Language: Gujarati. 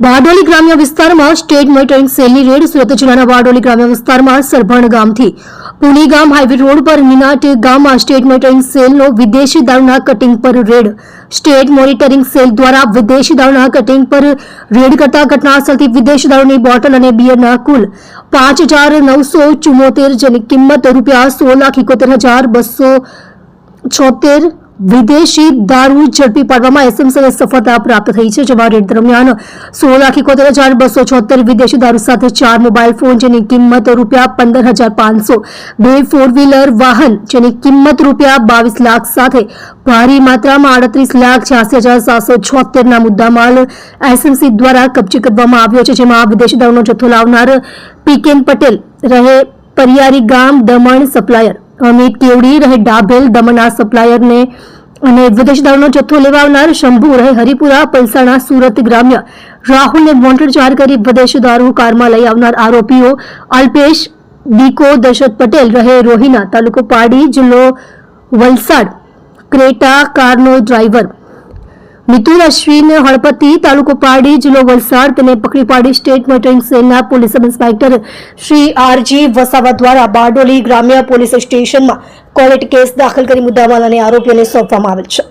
બારડોલી ગ્રામ્ય વિસ્તારમાં સ્ટેટ મોનિટરિંગ સેલની રેડ સુરત જિલ્લાના બારડોલી ગ્રામ્ય વિસ્તારમાં સરભણ ગામથી પુણી ગામ હાઈવે રોડ પર મિનાટ ગામમાં સ્ટેટ મોનિટરિંગ સેલનો વિદેશી દારૂના કટિંગ પર રેડ. સ્ટેટ મોનિટરિંગ સેલ દ્વારા વિદેશી દારૂના કટિંગ પર રેડ કરતા ઘટનાસ્થળથી વિદેશી દારૂની બોટલ અને બિયરના કુલ પાંચ હજાર નવસો ચુમ્મોતેર જેની કિંમત રૂપિયા સોળ લાખ એકોતેર હજાર બસો છોતેર વિદેશી દારૂ ઝડપી પાડવામાં એસએમસીને સફળતા પ્રાપ્ત થઈ છે. જેમાં રેડ દરમિયાન સોળ લાખ એકોતેર હજાર બસો છોતેર વિદેશી દારૂ સાથે ચાર મોબાઈલ ફોન જેની કિંમત રૂપિયા પંદર હજાર પાંચસો, બે ફોર વ્હીલર વાહન જેની કિંમત રૂપિયા બાવીસ લાખ સાથે ભારી માત્રામાં આડત્રીસ લાખ છ્યાસી હજાર સાતસો છોતેરના મુદ્દામાલ એસએમસી દ્વારા કબજે કરવામાં આવ્યો છે. જેમાં વિદેશી દારૂનો જથ્થો લાવનાર પીકેન પટેલ રહે, પરિયારી ગામ દમણ સપ્લાયર અમિત કેવડી રહે ડાભેલ દમણના સપ્લાયરને અને વિદેશ દારૂનો જથ્થો લેવા આવનાર શંભુ રહે હરિપુરા, પલસાણા, સુરત ગ્રામ્ય. રાહુલને વોન્ટેડ જાહેર કરી વિદેશ દારૂ કારમાં લઈ આવનાર આરોપીઓ અલ્પેશ દીકો દશરથ પટેલ રહે રોહિના, તાલુકો પાડી, જિલ્લો વલસાડ. ક્રેટા કારનો ડ્રાઈવર મિતુલ અશ્વિન હળપતિ, તાલુકો પારડી, જિલ્લો વલસાડ તેને પકડી પાડી સ્ટેટ મોનિટરિંગ સેલના police sub inspector Shri R G Vasava દ્વારા બારડોલી ગ્રામ્ય પોલીસ સ્ટેશનમાં કોલેટ કેસ દાખલ કરી મુદ્દામાલ અને આરોપીઓને સોંપવામાં આવેલ છે.